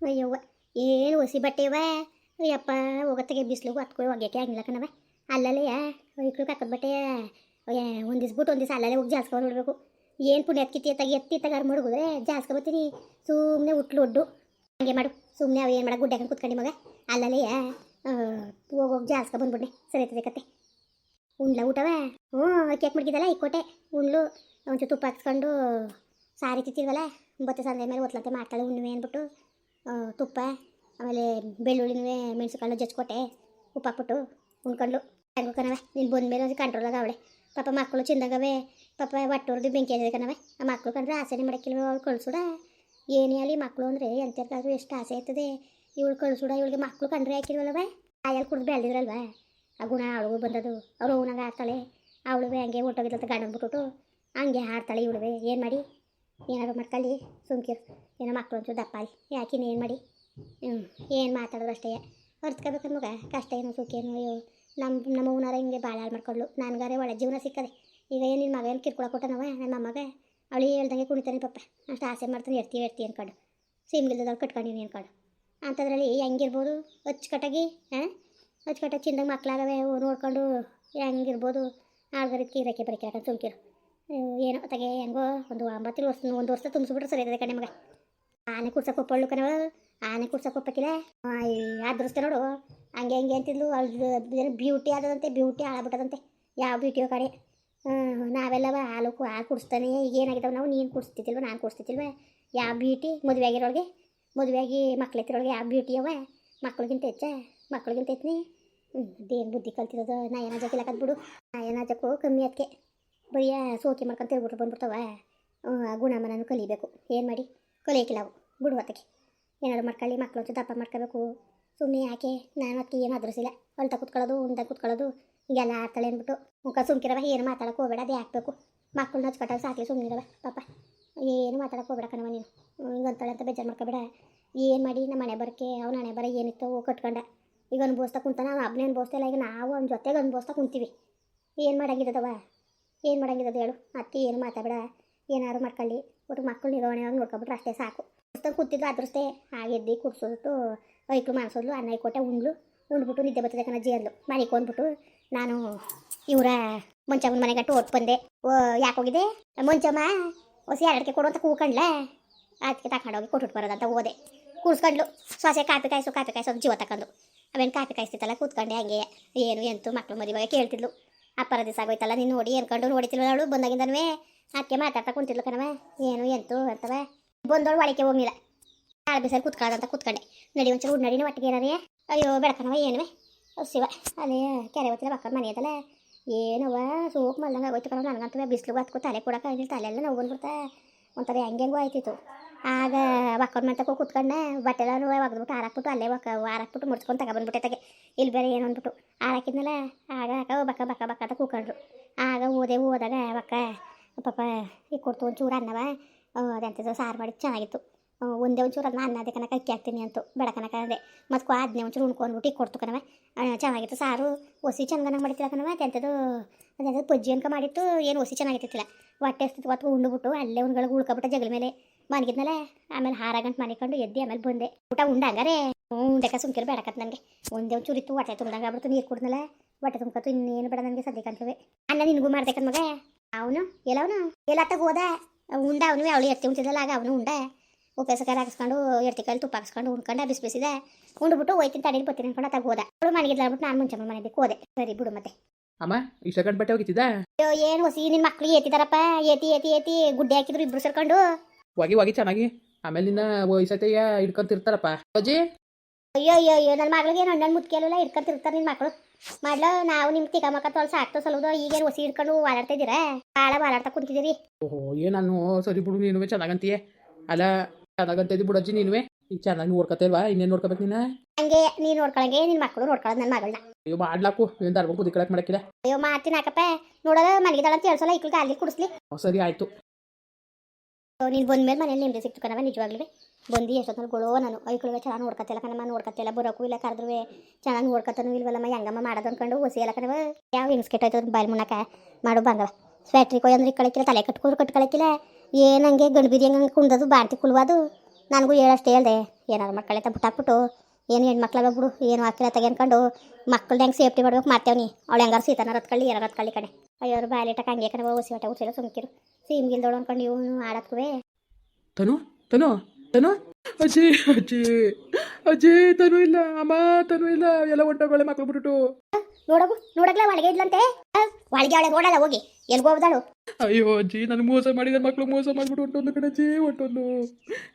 ಅಯ್ಯವ್ವ ಏನು ಹೊಸಿ ಬಟ್ಟೆವ? ಅಯ್ಯಪ್ಪ, ಹೋಗತ್ತಾಗೆ ಬಿಸಿಲು ಹೊತ್ಕೊ ಒಗ್ಯಕ್ಕೆ ಆಗಿಲ್ಲ ಕಣವ ಅಲ್ಲಲ್ಲೇ ಐಕ್ಳು ಕಕ್ಕದ ಬಟ್ಟೆ ಒಂದು ದಿವ್ಸ ಬಿಟ್ಟು ಒಂದು ದಿವಸ ಅಲ್ಲಲ್ಲೇ ಹೋಗಿ ಜಾಸ್ಕೊಂಡು ಏನು ಪುಣ್ಯ ಎತ್ಕಿತ್ತಿ ತಗಿ ಎತ್ತಿ ತಗಾರ ಮಡಗಿದ್ರೆ ಜಾಸ್ಕೊ ಬರ್ತೀನಿ. ಸುಮ್ಮನೆ ಉಟ್ಲು ಒಡ್ಡು. ಹಂಗೆ ಮಾಡು. ಸುಮ್ಮನೆ ಅವು ಏನು ಮಾಡ ಗುಡ್ಡ ಹಾಕೊಂಡು ಕುತ್ಕೊಂಡು ಮಗ. ಅಲ್ಲಲ್ಲೇ ಹೋಗೋಗಿ ಜಾಸ್ಕೊ ಬಂದ್ಬಿಡ್ನೆ. ಸರಿ ಕತೆ ಉಂಡ್ಲ ಊಟವ? ಹ್ಞೂ, ಕೇಕ್ ಮಡಗಿದಲ್ಲ ಇಕ್ಕೋಟೆ ಉಂಡ್ಲು ಒಂಚೂರು ತುಪ್ಪ ಹಾಕ್ಸ್ಕೊಂಡು ಸಾರಿ ತಿತ್ತಿಲ್ವಲ್ಲ ಬತ್ತೆ ಸಂದೆ ಮೇಲೆ ಒತ್ಲಂತೆ ಮಾಡ್ತಾಳೆ ಉಣ್ಣಿವೆ ಅಂದ್ಬಿಟ್ಟು. ತುಪ್ಪ, ಆಮೇಲೆ ಬೆಳ್ಳುಳ್ಳಿನೂ ಮೆಣಸುಕಾಳು ಜಚ್ಕೊಟ್ಟೆ ಉಪ್ಪು ಹಾಕ್ಬಿಟ್ಟು ಉಣ್ಕೊಂಡು ಹೆಂಗು ಕಣವೆ ನೀನು ಬಂದ್ಮೇಲೆ ಅದು ಕಂಟ್ರೋಲಾಗ ಅವಳೆ. ಪಾಪ ಮಕ್ಕಳು ಚಿಂದಾಗವೆ ಪಾಪ ಒಟ್ಟೋರ್ದು ಬೆಂಕಿ ಆಗಿದೆ ಕಣವೆ ಆ ಮಕ್ಕಳು ಕಂಡ್ರೆ ಆಸೆನೇ ಮಾಡೋಕ್ಕಿಲ್ವ ಅವ್ಳು ಕಳ್ಸುಡ. ಏನೇ ಅಲ್ಲಿ ಮಕ್ಕಳು ಅಂದರೆ ಎಂತರ್ಗಾದ್ರೂ ಎಷ್ಟು ಆಸೆ ಆಯ್ತದೆ ಇವಳು ಕಳ್ಸುಡ, ಇವಳಿಗೆ ಮಕ್ಕಳು ಕಂಡ್ರೆ ಹಾಕಿಲ್ವಲ್ಲವ ಆಯಲ್ಲಿ ಕುಡ್ದು ಬೆಳೆದಿದ್ರಲ್ವ? ಆ ಗುಣ ಅವಳಿಗೂ ಬಂದದು ಅವ್ರು ಅವನಾಗ ಆಡ್ತಾಳೆ ಅವಳು ಹಂಗೆ ಹೊಟ್ಟೋಗಿದ್ದಂತ ಗಂಡ ಬಿಟ್ಬಿಟ್ಟು. ಹಂಗೆ ಹಾಡ್ತಾಳೆ ಇವಳುವೆ. ಏನು ಮಾಡಿ? ಏನಾದ್ರು ಮಾಡ್ಕೊಳ್ಳಿ, ಸುಮ್ಕಿರು. ಏನೋ ಮಕ್ಕಳು ಒಂಚೂರು ರೀ ಯಾಕಿನ ಏನು ಮಾಡಿ? ಹ್ಞೂ ಏನು ಮಾತಾಡೋದು ಅಷ್ಟೇ. ಹೊರ್ತ್ಕೋಬೇಕು ಮಗ. ಕಷ್ಟ ಏನು, ಸುಖ ಏನು? ಅಯ್ಯೋ ನಮ್ಮ ನಮ್ಮ ಅವನಾರ ಹಿಂಗೆ ಭಾಳ ಹಾಳು ಮಾಡ್ಕೊಳ್ಳು ನನಗಾರೆ ಒಳ್ಳೆ ಜೀವನ ಸಿಕ್ಕದೆ. ಈಗ ಏನು ನಿನ್ನ ಮಗ ಏನು ಕಿರ್ಕೊಳಕ್ಕೆ ಕೊಟ್ಟನವ? ನಮ್ಮ ಮಗ ಅವಳು ಹೇಳ್ದಂಗೆ ಕುಣಿತಾನೆ ಪಪ್ಪ ಅಷ್ಟು ಆಸೆ ಮಾಡ್ತಾನೆ, ಎರ್ತಿ ಎರ್ತಿ ಅನ್ಕೊಂಡು ಸಿಮ್ಗಿಲ್ದವ್ಳು ಕಟ್ಕೊಂಡಿನಿ ಅನ್ಕೊಂಡು ಅಂಥದ್ರಲ್ಲಿ ಹೆಂಗಿರ್ಬೋದು? ಅಚ್ಚುಕಟ್ಟಾಗಿ ಹಾಂ ಅಚ್ಚುಕಟ್ಟಾಗಿ ಚಿಂದಾಗ ಮಕ್ಕಳಾಗವೆ ನೋಡ್ಕೊಂಡು ಹೆಂಗಿರ್ಬೋದು? ಆಳ್ಗರಿದ್ಕೆ ಇರೋಕ್ಕೆ ಬರೋಕೆ ಯಾಕಂದ್ರೆ ಸುಮ್ಕಿರು. ಏನೋ, ತಗೇ ಹೆಂಗೋ, ಒಂದು ಒಂಬತ್ತು ವರ್ಷ, ಒಂದು ವರ್ಷ ತುಂಬಿಸ್ಬಿಟ್ರೆ ಸರಿ ಇದೆ ಕಣೆ ಮಗ. ಆನೆ ಕುಡ್ಸಕ್ಕೆ ಒಪ್ಪಳ್ಳು ಕಣವ ಆನೆ ಕುಡ್ಸಕ್ಕೆ ಒಪ್ಪಕ್ಕಿಲ್ಲ ಅದೃಷ್ಟ ನೋಡು. ಹಂಗೆ ಹಂಗೆ ಅಂತಿದ್ಲು. ಅಲ್ಲಿ ಬ್ಯೂಟಿ ಆದದಂತೆ ಬ್ಯೂಟಿ ಹಾಳಾಗ್ಬಿಟ್ಟದಂತೆ. ಯಾವ ಬ್ಯೂಟಿಯೋ ಕಡೆ ಹ್ಞೂ ನಾವೆಲ್ಲವ ಹಾಲು ಹಾಲು ಕುಡಿಸ್ತಾನೆ. ಈಗ ಏನಾಗಿದ್ದಾವೆ ನಾವು? ನೀನು ಕುಡಿಸ್ತಿದ್ದಿಲ್ವ, ನಾನು ಕುಡಿಸ್ತಿದ್ದಿಲ್ವ? ಯಾವ ಬ್ಯೂಟಿ ಮದುವೆ ಆಗಿರೋಳಿಗೆ ಮದುವೆಯಾಗಿ ಮಕ್ಳೆತ್ತಿರೋಳಿಗೆ ಯಾವ ಬ್ಯೂಟಿ ಅವ ಮಕ್ಳಿಗಿಂತ ಹೆಚ್ಚ, ಮಕ್ಳಿಗಿಂತ ಹೆಚ್ಚನಿ? ಹ್ಞೂ ಅದೇನು ಬುದ್ಧಿ ಕಲ್ತಿರೋದು? ನಾ ನಯನ ಜಕ್ಕಿಲ್ಲ ಬಿಡು. ನಾ ಜಕ್ಕು ಕಮ್ಮಿ ಅದಕ್ಕೆ ಬರೀ ಸೋಕೆ ಮಾಡ್ಕೊಂತ ಹೇಳ್ಬಿಟ್ಟು ಬಂದ್ಬಿಡ್ತಾವ. ಗುಣಮನನು ಕಲಿಬೇಕು. ಏನು ಮಾಡಿ? ಕಲಿಯಕ್ಕಿಲ್ಲ ಅವು. ಬಿಡು ಹೊತ್ತಕ್ಕೆ ಏನಾದ್ರು ಮಾಡ್ಕೊಳ್ಳಿ ಮಕ್ಕಳು ಜೊತೆ ದಪ್ಪ ಮಾಡ್ಕೋಬೇಕು ಸುಮ್ಮನೆ ಯಾಕೆ? ನಾನು ಅದಕ್ಕೆ ಏನು ಅದ್ರಸಿಲ್ಲ ಹೊಲ್ತ ಕುತ್ಕೊಳ್ಳೋದು, ಉಂಡ ಕುತ್ಕೊಳ್ಳೋದು, ಹೀಗೆಲ್ಲ ಆಡ್ತಾಳೆ ಅಂದ್ಬಿಟ್ಟು ಮುಖ ಸುಮ್ಕಿರವ ಏನು ಮಾತಾಡೋಕೆ ಹೋಗಬೇಡ, ಅದೇ ಹಾಕ್ಬೇಕು ಮಕ್ಕಳನ್ನ ಹಚ್ಕೊಟ್ಟಾಗ ಸಾಕಲಿ ಸುಮ್ಮನಿರವ ಪಾಪ. ಏನು ಮಾತಾಡೋಕೆ ಹೋಗ್ಬೇಡ ಕಣವ ನೀನು. ಹಿಂಗಂತಾಳೆ ಅಂತ ಬೇಜಾರು ಮಾಡ್ಕೋಬೇಡ. ಏನು ಮಾಡಿ, ನಮ್ಮ ಮನೆ ಬರೋಕ್ಕೆ, ಅವ್ನ ಹಣೆ ಬರ ಏನಿತ್ತು ಹೋಗಿ ಕಟ್ಕೊಂಡ. ಈಗ ಅನುಭವಿಸ್ತಾ ಕುಂತಾನ ಅವ್ನು ಒಬ್ಬನೇ ಅನುಭವಿಸ್ತಾ ಇಲ್ಲ. ಈಗ ನಾವು ಅವ್ನ ಜೊತೆಗೆ ಅನುಭವಿಸ್ತಾ ಕುಂತೀವಿ. ಏನು ಮಾಡಂಗಿದ್ದದವ ಏನು ಮಾಡಂಗಿದ್ದದ ಹೇಳು. ಅತ್ತೆ, ಏನು ಮಾತಾಡಬೇಡ. ಏನಾದ್ರು ಮಾಡ್ಕೊಳ್ಳಿ. ಒಟ್ಟು ಮಕ್ಕಳು ನಿರ್ವಹಣೆಯಾಗಿ ನೋಡ್ಕೊಬಿಟ್ರೆ ಅಷ್ಟೇ ಸಾಕು. ಪುಸ್ತಕ ಕೂತಿದ್ದು ಅದ್ರಷ್ಟೇ ಆಗಿದ್ದು ಕುಡ್ಸೋದು, ಐಕ್ಳು ಮಾಡಿಸೋದು ಅನ್ನ ಕೊಟ್ಟೆ ಉಂಡ್ಲು. ಉಂಡ್ಬಿಟ್ಟು ನಿದ್ದೆ ಬರ್ತದೆ ಕಣ ಜೇಲು ಮನೆ ಕೊಂಡ್ಬಿಟ್ಟು ನಾನು ಇವರ ಮಂಚಮ್ಮನ ಮನೆಗೆ ಗಂಟು ಓಟ್ ಬಂದೆ. ಓ, ಯಾಕೆ ಹೋಗಿದೆ ಮಂಚಮ್ಮ ಹೊಸ ಎರಡಕ್ಕೆ ಕೊಡು ಅಂತ ಕೂಕೊಂಡ್ಲೆ. ಅದಕ್ಕೆ ತಗೊಂಡೋಗಿ ಕೊಟ್ಬಿಟ್ಟು ಬರೋದಂತ ಹೋದೆ. ಕೂರ್ಸ್ಕೊಂಡ್ಲು. ಸೊಸೆ ಕಾಪಿ ಕಾಯಿಸು, ಕಾಪಿ ಕಾಯಿಸೋದು ಜೀವ ತಕೊಂಡು ಅವೇನು ಕಾಪಿ ಕಾಯಿಸ್ತಿತ್ತಲ್ಲ, ಕೂತ್ಕೊಂಡೆ ಹಂಗೆ. ಏನು ಎಂತು ಮಕ್ಕಳು ಮದುವೆ ಕೇಳ್ತಿದ್ಲು. ಅಪ್ಪರ ದಿವಸ ಆಗೋಯ್ತಲ್ಲ, ನೀನು ನೋಡಿ ಅನ್ಕೊಂಡು ನೋಡಿತಿಲ್ಲ ಅವಳು ಬಂದಾಗಿಂದನವೇ ಅದಕ್ಕೆ ಮಾತಾಡ್ತಾ ಕುಂತಿದ್ಲು ಕಣವ ಏನು ಎಂತು ಅಂತವ ಬಂದವಳು ಒಳಕ್ಕೆ ಹೋಗಿಲ್ಲ ಕಾಳು ಬಿಸಲು ಅಂತ ಕುತ್ಕೊಂಡೆ. ನಡಿ ಒಂಚೂರು ಉಡ್ ನಡಿನ ಒಟ್ಟಿಗೆ ಏನಾರೇ. ಅಯ್ಯೋ ಬೆಳಕನವ ಏನುವೆ. ಶಿವ ಅದೇ ಕೆರೆ ಹೊತ್ತಿನ ಮಕ್ಕಳ ಮನೆ ಅದಲ್ಲ. ಏನವ ಸೋಕ್ ಮಲ್ದಂಗೆ ಆಗೋಯ್ತು ಕಣ ನನಗಂತೂ ಬಿಸಿಲು ಹತ್ಕೊ ತಲೆ ಕೊಡಕ್ಕೆ ಆಗಿಲ್ಲ ತಲೆ ಎಲ್ಲ ನೋವು ಬಂದ್ಬಿಡ್ತಾ. ಒಂಥರ ಹೆಂಗೆ ಹೆಂಗೋ ಆಯ್ತಿತ್ತು. ಆಗ ಒಕ್ಕದ ಮಂತಕ್ಕೆ ಕುತ್ಕೊಂಡೆ ಬಟ್ಟೆಲ್ಲ ಒಗ್ದ್ಬಿಟ್ಟು ಹಾರಾಕ್ಬಿಟ್ಟು ಅಲ್ಲೇ ಒಕ್ಕ ಹಾರಾಕ್ಬಿಟ್ಟು ಮುಡ್ಸ್ಕೊಂಡು ತಗೊಬಂದ್ಬಿಟ್ಟೆ ತಗೆ ಇಲ್ಲಿ ಬೇರೆ ಏನು ಅಂದ್ಬಿಟ್ಟು. ಹಾರಾಕಿದ್ನಲ್ಲ ಆಗ ಅಕ್ಕ ಬಕ್ಕ ಬಕ್ಕ ಬಕ್ಕ ಅಂತ ಕೂಕೊಂಡ್ರು. ಆಗ ಓದೆ ಹೋದಾಗ ಬಕ್ಕ ಪಾಪ ಈಗ ಕೊಡ್ತು ಒಂಚೂರು ಅನ್ನವ ಅದಂತ ಸಾರು ಮಾಡಿ ಚೆನ್ನಾಗಿತ್ತು. ಒಂದೇ ಒಂಚೂರು ಅದನ್ನ ಅನ್ನ ಅದೇ ಕನಕ ಅಕ್ಕಿ ಹಾಕ್ತೀನಿ ಅಂತು, ಬೇಡ ಕನಕ ಅಂದೆ. ಮತ್ತು ಅದನ್ನೇ ಒಂಚೂರು ಉಣ್ಕೊಂಡ್ಬಿಟ್ಟು ಈಗ ಕೊಡ್ತು ಕಣವ ಚೆನ್ನಾಗಿತ್ತು ಸಾರು. ಒಸಿ ಚೆನ್ನಾಗಿ ಮಾಡಿತ್ತಿಲ್ಲ ಕಣವ ಅದೆಂಥದ್ದು ಪಜ್ಜಿ ಅನ್ಕ ಮಾಡಿತ್ತು, ಏನು ಒಸಿ ಚೆನ್ನಾಗಿತ್ತಿಲ್ಲ ಹೊಟ್ಟೆ ಎಷ್ಟಿತ್ತು ಹೊತ್ತು ಉಂಡುಬಿಟ್ಟು ಅಲ್ಲೇ ಉಣ್ಗಳಿಗೆ ಉಳ್ಕೊಬಿಟ್ಟು ಜಗಳ ಮೇಲೆ ಮನಗಿದ್ಮೇಲೆ ಆಮೇಲೆ ಹಾರ ಗಂಟ್ ಮನಿಕೊಂಡು ಎದ್ದು ಆಮೇಲೆ ಬಂದೆ. ಊಟ ಉಂಡಂಗಾರೆ ಉಂಡೆಕ ಸುಮ್ಕಿರು ಬೇಡಕತ್ ನನಗೆ ಒಂದೇ ಒಂಚೂರು ಇತ್ತು, ಹೊಟ್ಟೆ ತುಂಬ್ದಂಗೆ ಆಗ್ಬಿಡ್ತು, ನೀರು ಕುಡ್ದಲ್ಲ ಹೊಟ್ಟೆ ತುಂಬ್ಕತ್ತು ಇನ್ನೇನು ಬೇಡ ನನಗೆ ಸದ್ಯಕ್ಕೆ ಅಂತವೆ ಅನ್ನ ನಿನಗೂ ಮಾಡ್ಬೇಕನ್ ಮಗ? ಅವನು? ಎಲ್ಲವನು? ಎಲ್ಲತ್ತಾಗ ಹೋದ? ಉಂಡ ಅವನು ಅವಳು ಎತ್ತಿ ಉಂಟಿದ್ದಲ್ಲ ಆಗ ಅವನು ಉಂಡ. ಉಪ್ಪೆಸಕಾಯಿ ಹಾಕಿಸ್ಕೊಂಡು ಎರ್ತಿ ಕಾಯಿ ತುಪ್ಪ ಹಾಕಿಸ್ಕೊಂಡು ಉಣ್ಕೊಂಡು ಬಿಸಿ ಬಿಸಿದೆ. ಉಂಡ್ಬಿಟ್ಟು ಹೋಯ್ತೀನಿ ತಡೀಲಿ ಬರ್ತೀನಿ ಅನ್ಕೊಂಡು ಅತ್ತಾಗ ಹೋದ. ಅವಳು ಮನೆಗಿದ್ಲ ಅಂದ್ಬಿಟ್ಟು ನಾನು ಮುಂಚೆ ಮನೆಗೆ ಹೋದೆ. ಸರಿ ಬಿಡು ಮತ್ತೆ. ಅಮ್ಮ ಇಷ್ಟ ಕಂಡ್ ಬಟ್ಟೆ ಹೋಗಿದ್ದ ಅಯ್ಯೋ ಏನು ಹೊಸಿ ನಿನ್ನ ಮಕ್ಳು ಏತಿದಾರಪ್ಪ ಏತಿ ಏತಿ ಏತಿ ಗುಡ್ಡೆ ಹಾಕಿದ್ರು ಇಬ್ರು ಸೇರ್ಕೊಂಡು. ಹೋಗಿ ಹೋಗಿ ಚೆನ್ನಾಗಿ. ಆಮೇಲೆ ನಿನ್ನ ವಯಸ್ಸತೆಯ ಹಿಡ್ಕೊಂತಿರ್ತಾರಪ್ಪ. ಅಜ್ಜಿ? ಅಯ್ಯೋ ಅಯ್ಯೋ ಅಯ್ಯೋ ನನ್ನ ಮಗಳಿಗೆ ಏನು ಹಣ್ಣು ಮುತ್ಕೆಲ್ಲ ಇಟ್ಕೊಂತಿರ್ತಾರೆ ನಿನ್ನ ಮಕ್ಕಳು ಮಾಡ್ಲ ನಾವು ನಿಮ್ ತಿಕ್ಕ ಮಕ್ಕ ತೊಳ್ಸ ಸಾಕ್ತು ಸಲುದು ಈಗೇನು ಹೊಸಿ ಹಿಡ್ಕೊಂಡು ಓಡಾಡ್ತಾ ಇದೀರ ಭಾಳ ಓಡಾಡ್ತಾ ಕುಂತಿದ್ದೀರಿ. ಓಹೋ ಏ ನಾನು ಸರಿ ಬಿಡು ನೀನು ಚೆನ್ನಾಗಂತೀಯ. ಅಲ್ಲ ಚೆನ್ನಾಗಂತ ಇದ್ದು ಬಿಡಜ್ಜಿ ನೀನುವೆ. ಈಗ ಚೆನ್ನಾಗಿ ನೋಡ್ಕೊತೇಲ್ವಾ ಇನ್ನೇನು ನೋಡ್ಕೋಬೇಕು ನೀನು? ಹಂಗೆ ನೀನು ನೋಡ್ಕೊಳಂಗೆ ನಿನ್ನ ಮಕ್ಕಳು ನೋಡ್ಕೊಳ್ಳೋದು ನನ್ನ ಮಗಳನ್ನ ಅಯ್ಯೋ ಮಾಡ್ಲಾಕು. ಏನು ದಾರ್ಬೇಕು ಕುದಿ ಕಳಕ್ ಮಾಡಕ್ಕಿಲ್ಲ ಅಯ್ಯೋ ಮಾಡ್ತೀನಿ ಹಾಕಪ್ಪ ನೋಡೋದ ಮನೆಗಿದ್ದಾಳ ಅಂತ ಹೇಳ್ಸಲ್ಲ ಇಕ್ಳಿಗೆ ಅಲ್ಲಿ ಕುಡಿಸ್ಲಿ. ಸರಿ ಆಯ್ತು. ನೀನು ಬಂದ್ಮೇಲೆ ಮನೇಲಿ ನಿಮ್ಮದೇ ಸಿಕ್ತು ಕಣವ ನಿಜವಾಗ್ಲೂ. ಬಂದು ಎಷ್ಟೊತ್ತಲ್ಲಿ ಗೊಳೋ ನಾನು. ಐಕ್ಳಿಗೆ ಚೆನ್ನಾಗಿ ನೋಡ್ಕೊತಿಲ್ಲ ಕಣಮ್ಮ ನೋಡ್ಕೊತಿಲ್ಲ ಬರೋಕ್ಕೂ ಇಲ್ಲ ಕರೆದ್ರೂ ಚೆನ್ನಾಗಿ ನೋಡ್ಕೊತಾನು ಇಲ್ವಲ್ಲಮ್ಮ, ಹೆಂಗಮ್ಮ ಮಾಡೋದು ಅಂದ್ಕೊಂಡು ಹೊಸಿ ಎಲ್ಲ ಕಣವ. ಯಾವ ಹಿಂಗ್ಸ್ ಕೆಟ್ಟೋಯ್ತು ಬಾಯ್ ಮುನ್ನಕ ಮಾಡು ಬಂದವ ಕೊಯ್ ಅಂದ್ರೆ ಕಳಕಿಲ್ಲ ತಲೆ ಕಟ್ಕೊಂಡು ಏನು ಹಂಗೆ ಗಂಡು ಬೀದಿ ಹಂಗೆ ಕುಂದದು ಬಾಡ್ತಿ ಕುಲ್ವಾದು ನನಗೂ ಹೇಳಷ್ಟೇ ಹೇಳ್ದೆ, ಏನಾರು ಮಕ್ಕಳೆತ್ತ ಬಿಟ್ಟಾಕ್ಬಿಟ್ಟು ಏನು ಹೆಣ್ಮಕ್ಳಾಗ ಬಿಡು, ಏನು ಹಾಕಿಲ್ಲ ತೆಗೆನ್ಕೊಂಡು ಮಕ್ಕಳ್ದು ಹೆಂಗೆ ಸೇಫ್ಟಿ ಮಾಡ್ಬೇಕು ಮಾಡ್ತೇವ್ನಿ ಅವಳು ಹೆಂಗಾರು ಸೀತಾನ ರತ್ಕಳ್ಳಿ ಏನಾರು ರತ್ಕಳ್ಳಿ ಕಡೆ ಅಯ್ಯೋ, ಅವ್ರು ಬಾಲಿಟಕ್ಕೆ ಹಂಗೆ ಕಡೆ ಹೊಸಿ ಹೊಟ್ಟೆ ಉಸಿರೋ ಸುಮ್ಕಿರು. ಸೀಮ್ಗಿಲ್ದೋಳು ಅನ್ಕೊಂಡು ಇವನು ಆಡತ್ಕುವೆ. ತನು ತನು. ತನು? ಅಜ್ಜಿ ಅಜ್ಜಿ ಅಜ್ಜಿ ತನು ಇಲ್ಲ ಅಮ್ಮ ತನು ಇಲ್ಲ ಎಲ್ಲ ಹೊಂಟೋಗಳೆ ಮಕ್ಳು ಬಿಟ್ಟು ನೋಡಗು ನೋಡಗ್ಲ ಒಳಗೆ ಇದ್ಲಂತೆ. ಒಳಗೆ ಒಳಗೆ ಓಡಲ್ಲ ಹೋಗಿ. ಎಲ್ಲಿ ಹೋಗ್ದಾಳು. ಅಯ್ಯೋ ಅಜ್ಜಿ ನಾನು ಮೋಸ ಮಾಡಿದ ಮಕ್ಳು ಮೋಸ ಮಾಡ್ಬಿಟ್ಟು ಹೊಂಟೊಂದು ಕಡೆ ಅಜ್ಜಿ ಹೊಂಟೊಂದು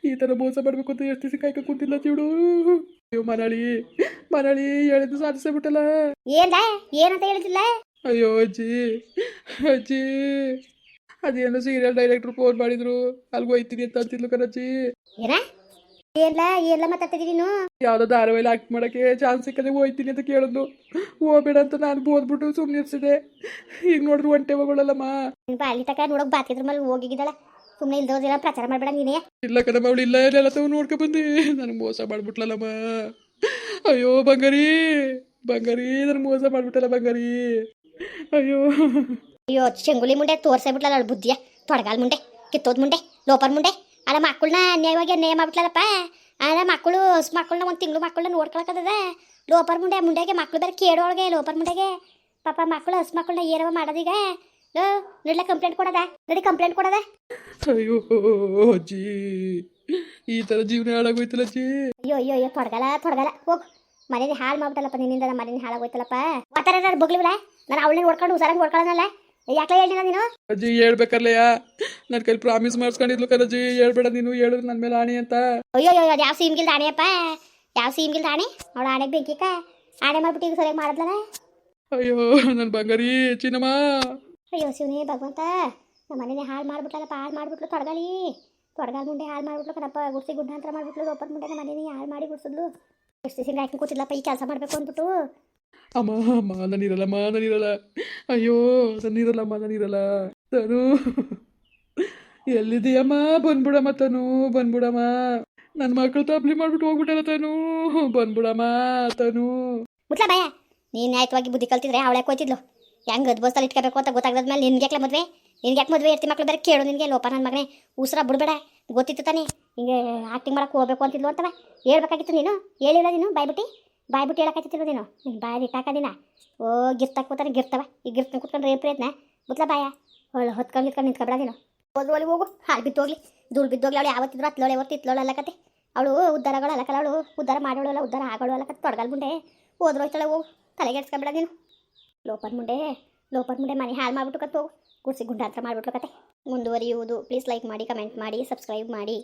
ಈ ತರ ಮೋಸ ಮಾಡ್ಬೇಕು ಅಂತ ಎಷ್ಟು ದಿವಸ ಕಾಯ್ಕ ಕೂತಿಲ್ಲ ಚೀಡು ಅಯ್ಯೋ ಮನಾಳಿ ಮನಾಳಿ ಹೇಳಿದ್ದು ಸಾಧಿಸೇ ಬಿಟ್ಟಲ್ಲ. ಏನ್ಲ ಏನಂತ ಹೇಳಿದಿಲ್ಲ ಅಯ್ಯೋ ಅಜ್ಜಿ ಅಜ್ಜಿ. ಅದೇನೋ ಸೀರಿಯಲ್ ಡೈರೆಕ್ಟ್ರು ಫೋನ್ ಮಾಡಿದ್ರು. ಅಲ್ಗೂ ಹೋಯ್ತೀನಿ ಅಂತ ಅಂತಿದ್ಲು ಕಣಜ್ಜಿ. ಏನ? ಎಲ್ಲ ಎಲ್ಲ ಮಾತಾಡ್ತಿದೀನಿ ನೀನು? ಯಾವುದೋ ಧಾರಾವಾಹಿಲಿ ಆಕ್ಟ್ ಮಾಡಕ್ಕೆ ಚಾನ್ಸ್ ಸಿಕ್ಕದೆ ಹೋಯ್ತೀನಿ ಅಂತ ಕೇಳಿದ್ಲು. ಹೋಗ್ಬೇಡ ಅಂತ ನಾನು ಬೋದ್ಬಿಟ್ಟು ಸುಮ್ಮನೆ ಇರ್ಸಿದೆ ಈಗ ನೋಡಿದ್ರು ಒಂಟೆ ಹೋಗಳಲ್ಲಮ್ಮ ನಿನ್ ಬಾಲಿ ತಕ ನೋಡಕ್ ಬಾತಿದ್ರ ಮೇಲೆ ಹೋಗಿದ್ದಾಳ. ಸುಮ್ಮನೆ ಇಲ್ದೋದಿಲ್ಲ ಪ್ರಚಾರ ಮಾಡಬೇಡ ನೀನೇ. ಇಲ್ಲ ಕಣಮ್ಮ ಅವಳು ಇಲ್ಲ ಎಲ್ಲ ತಾವು ನೋಡ್ಕೊ ಬಂದೆ. ನನಗೆ ಮೋಸ ಮಾಡ್ಬಿಟ್ಲಲ್ಲಮ್ಮ. ಅಯ್ಯೋ ಬಂಗಾರಿ. ಬಂಗಾರಿ ನನಗೆ ಮೋಸ ಮಾಡ್ಬಿಟ್ಟಲ್ಲ ಬಂಗಾರಿ. ಅಯ್ಯೋ. ಅಯ್ಯೋ ಚೆಂಗುಲಿ ಮುಂಡೆ ತೋರ್ಸೇ ಬಿಟ್ಲಲ್ಲ ಅವಳು ಬುದ್ಧಿಯ. ತೊಡಗಾಲ್ ಮುಂಡೆ ಕಿತ್ತೋದ್ ಮುಂಡೆ ಲೋಪರ್ ಮುಂಡೆ. ಅಲ್ಲ ಮಕ್ಕಳನ್ನ ಅನ್ಯಾಯವಾಗಿ ಅನ್ಯಾಯ ಮಾಡ್ಬಿಟ್ಲಲ್ಲಪ್ಪ ಅಲ್ಲ ಮಕ್ಕಳು ಹೊಸ ಮಕ್ಕಳನ್ನ ಒಂದು ತಿಂಗಳು ಮಕ್ಕಳನ್ನ ನೋಡ್ಕೊಳಕದ ಲೋಪರ್ ಮುಂಡೆ ಮುಂಡೆಗೆ ಮಕ್ಕಳು ಬೇರೆ ಕೇಳೋಳಗೆ ಲೋಪರ್ ಮುಂಡೆಗೆ. ಪಾಪ ಮಕ್ಕಳು ಹಸ್ ಮಕ್ಕಳನ್ನ ಏನವ ಮಾಡೋದೀಗ. ಲೋ ನಡ್ಲ ಕಂಪ್ಲೇಂಟ್ ಕೊಡದ. ನಡಿ ಕಂಪ್ಲೇಂಟ್ ಕೊಡದ. ಅಯ್ಯೋ ಅಜ್ಜಿ. ಈ ಥರ ಜೀವನ ಹಾಳಾಗೋಯ್ತಲ್ಲ ಅಜ್ಜಿ. ಅಯ್ಯೋ ಅಯ್ಯೋ ಅಯ್ಯೋ ತೊಡಗಲ್ಲ ತೊಡಗಲ್ಲ. ಹೋಗ್. ಮನೇಲಿ ಹಾಳು ಮಾಡ್ಬಿಟ್ಟಲ್ಲಪ್ಪ ನಿನ್ನಿಂದ ನಮ್ಮ ಮನೇಲಿ ಹಾಳಾಗೋಯ್ತಲ್ಲಪ್ಪ. ಒತ್ತರ ಬಗ್ಲಿವಲ್ಲ? ನಾನು ಅವಳನ್ನ ನೋಡ್ಕೊಂಡು ಹುಷಾರಾಗಿ ನೋಡ್ಕೊಳ್ಳೋನಲ್ಲ ಯಾಕೆ ಹೇಳಿಲ್ಲ ನೀನು ಅಜ್ಜಿ ಹೇಳ್ಬೇಕಲ್ಲಯ್ಯ ನನ್ನ ಕೈಲಿ ಪ್ರಾಮಿಸ್ ಮಾಡಿಸ್ಕೊಂಡಿದ್ಲು ಕಣಜ್ಜಿ. ಹೇಳ್ಬೇಡ ನೀನು ಹೇಳಿದ್ರು ನನ್ನ ಮೇಲೆ ಆಣಿ ಅಂತ. ಅಯ್ಯೋ ಅಯ್ಯೋ ಸೀಮ್ ಯಾವ ಸೀಮ್ಗಿಲ್ದ ಆಣೆಯಪ್ಪ? ಯಾವ ಸೀಮ್ಗಿಲ್ದ ಆಣೆ? ಅವಳು ಆಣೆಗೆ ಬೆಂಕಿಕ. ಆಣೆ ಮಾಡ್ಬಿಟ್ಟು ಸರಿಯಾಗಿ ಮಾಡಿದ್ಲಲ್ಲ ಅಯ್ಯೋ ನನ್ನ ಬಂಗಾರಿ ಚಿನ್ನಮ್ಮ. ಅಯ್ಯೋ ಶಿವನೇ ಭಗವಂತ. ನಮ್ಮ ಮನೇನೆ ಹಾಳು ಮಾಡ್ಬಿಟ್ಲಲ್ಲಪ್ಪ ಹಾಳು ಮಾಡ್ಬಿಟ್ಲು ತೊಡಗಲಿ ತೊಡಗಾಲ್ ಮುಂಡೆ ಹಾಳು ಮಾಡ್ಬಿಟ್ಲು ಕಣಪ್ಪ ಗುಡ್ಸಿ ಗುಡ್ಡಾಂತರ ಮಾಡ್ಬಿಟ್ಲು ಲೋಪರ್ ಮುಂಡೆ ನಮ್ಮ ಮನೇನೆ ಹಾಳು ಮಾಡಿ ಗುಡ್ಸಿದ್ಲು. ಎಷ್ಟು ಸಿಂಗ್ ಹಾಕಿ ಕೂತಿಲ್ಲಪ್ಪ ಈ ಕೆಲಸ ಮಾಡಬೇಕು ಅಂದ್ಬಿಟ್ಟು. ಅಮ್ಮ ಅಮ್ಮ ನಾನಿರಲ್ಲಮ್ಮ ನಾನಿರಲ್ಲ ಅಯ್ಯೋ ನಾನಿರಲ್ಲಮ್ಮ ನಾನಿರಲ್ಲ ತನು. ಎಲ್ಲಿದೆಯಮ್ಮ ಬಂದ್ಬಿಡಮ್ಮ ತನು, ಬಂದ್ಬಿಡಮ್ಮ. ನನ್ನ ಮಕ್ಕಳು ತಪ್ಲಿ ಮಾಡ್ಬಿಟ್ಟು ಹೋಗ್ಬಿಟ್ಟಲ್ಲ ತನು, ಬಂದ್ಬಿಡಮ್ಮ ತನು. ಮುಟ್ಲ ಭಯ ನೀನು ನ್ಯಾಯವಾಗಿ ಬುದ್ಧಿ ಕಲ್ತಿದ್ರೆ ಅವಳೆ ಹೋಯ್ತಿದ್ಲು ಹೆಂಗೆ ಅದ್ಬೋಸ್ತಲ್ಲಿ ಇಟ್ಕೋಬೇಕು ಅಂತ ಗೊತ್ತಾಗದ್ಮೇಲೆ ನಿನ್ಗೆ ಮದ್ವೆ? ನಿನ್ಗೆ ಯಾಕೆ ಮದುವೆ? ಇರ್ತಿ ಮಕ್ಳು ಬೇರೆ ಕೇಳು ನಿನ್ಗೆ. ಲೋಪ ನನ್ನ ಮಗನೇ. ಉಸಿರ ಬಿಡ್ಬೇಡ. ಗೊತ್ತಿತ್ತು ತಾನೇ. ಹಿಂಗೆ ಆಕ್ಟಿಂಗ್ ಮಾಡಕ್ಕೆ ಹೋಗ್ಬೇಕು ಅಂತಿದ್ಲು ಅಂತವ. ಹೇಳ್ಬೇಕಾಗಿತ್ತು ನೀನು? ಹೇಳಿಲ್ಲ ನೀನು? ಬಾಯ್ಬಿಟ್ಟು? ಬಾಯ್ಬಿಟ್ಟು ಬಿಟ್ಟು ನೀನು ನೀನು ಬಾಯಲ್ಲಿ ಇಟ್ಟಾಕದಿನ ಓ, ಗಿರ್ತಾಕ್ ಕೂತಾನೆ, ಗಿರ್ತವ. ಈ ಗಿರ್ತನ ಕೂತ್ಕೊಂಡು ರೇಪ್ ಪ್ರಯತ್ನ? ಮುತ್ಲ ಬಾಯ. ಅವಳು ಹೊತ್ಕೊಂಡು ಇಟ್ಕೊಂಡು ನಿಂತ್ಕೊಬೇಡ ನೀನು ಒಳಗೆ ಹೋಗು ಹಾಳು ಬಿದ್ದೋಗ್ಲಿ ಧೂಳು ಬಿದ್ದೋಗ್ಲಿ ಅವಳು ಯಾವತ್ತಿದ್ರು ಹತ್ತಲೋಳೆ ಹೊರ್ತು ಅಲ್ಲಕತೆ. ಅಲ್ಲಕತ್ತೆ ಅವಳು ಉದ್ಧಾರಗಳು ಅಲ್ಲಕಲ್ಲ ಅವಳು. ಉದ್ಧಾರ ಮಾಡೋಳು ಅಲ್ಲ ಉದ್ಧಾರ ಆಗೋಳು ಅಲ್ಲಕತ್ತೆ ತೊಡಗಲ್ ಮುಂಡೆ ಓದ್ರು ಹೋಯ್ತಾಳೆ, ಹೋಗು. ತಲೆಗೆಡ್ಸ್ಕೊಬೇಡ ನೀನು ಲೋಪರ್ ಮುಂಡೆ ಲೋಪರ್ ಮುಂಡೆ ಮನೆ ಹಾಳು ಮಾಡ್ಬಿಟ್ಟು ಕತ್ತು ಹೋಗು. ಗುಡ್ಸಿ ಗುಂಡಾಂತರ ಮಾಡಿಬಿಟ್ಲು ಕತೆ. ಮುಂದುವರಿಯುವುದು. ಪ್ಲೀಸ್ ಲೈಕ್ ಮಾಡಿ, ಕಮೆಂಟ್ ಮಾಡಿ, ಸಬ್ಸ್ಕ್ರೈಬ್ ಮಾಡಿ.